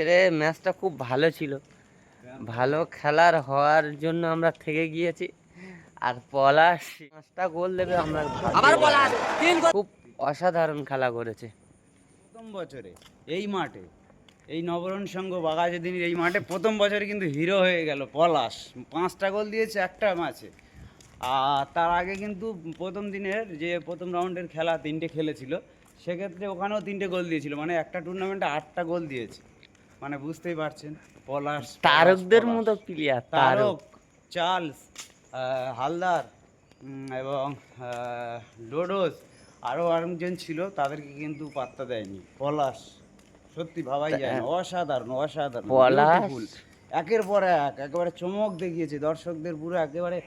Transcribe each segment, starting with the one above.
আজকের ম্যাচটা খুব ভালো ছিল। ভালো খেলার হওয়ার জন্য আমরা থেকে গিয়েছি। আর পলাশ পাঁচটা গোল দেবে আমরা আবার পলাশ খুব অসাধারণ খেলা করেছে। প্রথম বছরে এই মাঠে এই নবরণ সংঘ বাগাজুদ্দিনের এই মাঠে প্রথম বছরে কিন্তু হিরো হয়ে গেল পলাশ। পাঁচটা গোল দিয়েছে একটা ম্যাচে। আর তার আগে কিন্তু প্রথম দিনের যে প্রথম রাউন্ডের খেলা তিনটে খেলেছিল সেক্ষেত্রে ওখানেও তিনটে গোল দিয়েছিল। মানে একটা টুর্নামেন্টে আটটা গোল দিয়েছে। মানে বুঝতেই পারছেন পলাশ তারকদের মতো প্লেয়ার তারক চার্লস হালদার এবং ডোডোস আরও আরেকজন ছিল তাদেরকে কিন্তু পাত্তা দেয়নি। পলাশ সত্যি ভাবাই যায় না অসাধারণ অসাধারণ একের পর এক একেবারে চমক দেখিয়েছে দর্শকদের পুরো একেবারে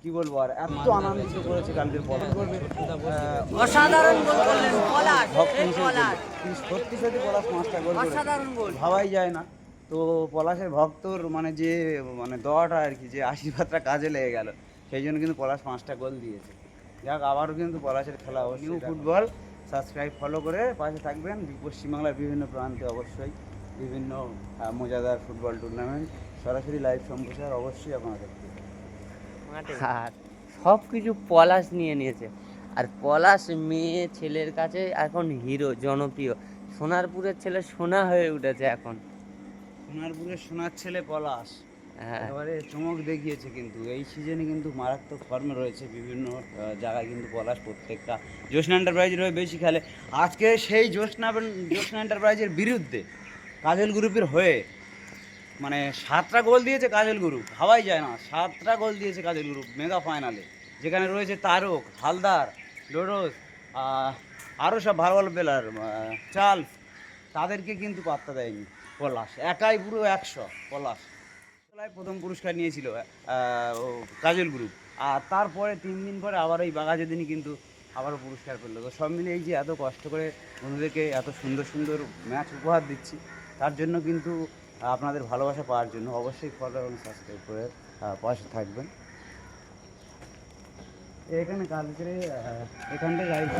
কি বলব আর এত আনন্দিত করেছে কালকের পলাশ। আহ, অসাধারণ গোল করলেন পলাশ সত্যি সত্যি পলাশ পাঁচটা গোল। অসাধারণ গোল। ভাবাই যায় না। তো পলাশের ভক্তর মানে যে মানে দোয়াটা আর কি যে আশীর্বাদটা কাজে লেগে গেল সেই জন্য কিন্তু পলাশ পাঁচটা গোল দিয়েছে। যাক আবারও কিন্তু পলাশের খেলা নিউ ফুটবল সাবস্ক্রাইব ফলো করে পাশে থাকবেন। পশ্চিমবাংলার বিভিন্ন প্রান্তে অবশ্যই বিভিন্ন মজাদার ফুটবল টুর্নামেন্ট সরাসরি লাইভ সম্প্রচার অবশ্যই পাবেন। আর সব কিছু পলাশ নিয়ে নিয়েছে। আর পলাশ মেয়ে ছেলের কাছে এখন হিরো জনপ্রিয়। সোনারপুরের ছেলে সোনা হয়ে উঠেছে এখন। সোনারপুরের সোনার ছেলে পলাশ। হ্যাঁ। একেবারে চমক দেখিয়েছে কিন্তু। এই সিজনে কিন্তু মারাত্মক ফর্মে রয়েছে বিভিন্ন জায়গায় কিন্তু পলাশ প্রত্যেকটা জ্যোৎস্না এন্টারপ্রাইজের হয়ে বেশি খেলে। আজকে সেই জ্যোৎস্না জ্যোৎস্না এন্টারপ্রাইজের বিরুদ্ধে কাজল গ্রুপের হয়ে মানে সাতটা গোল দিয়েছে কাজল গ্রুপ ভাবাই যায় না। সাতটা গোল দিয়েছে কাজল গ্রুপ, মেগা ফাইনালে যেখানে রয়েছে তারক, হালদার ডোডোস আরও সব ভালো ভালো প্লেয়ার চার্লস। তাদেরকে কিন্তু পাত্তা দেয়নি পলাশ। একাই পুরো একশো পলাশ। প্রথম পুরস্কার নিয়েছিল কাজল গ্রুপ। আর তারপরে তিন দিন পরে আবার এই বাঘাযতীনই কিন্তু আবারও পুরস্কার পেল। তো সব মিলে এই যে এত কষ্ট করে বন্ধুদেরকে এত সুন্দর সুন্দর ম্যাচ উপহার দিচ্ছি, তার জন্য কিন্তু আপনাদের ভালোবাসা পাওয়ার জন্য অবশ্যই ফলো এবং সাবস্ক্রাইব করে পাশে থাকবেন। এখানে কালকে এখানটা রাইড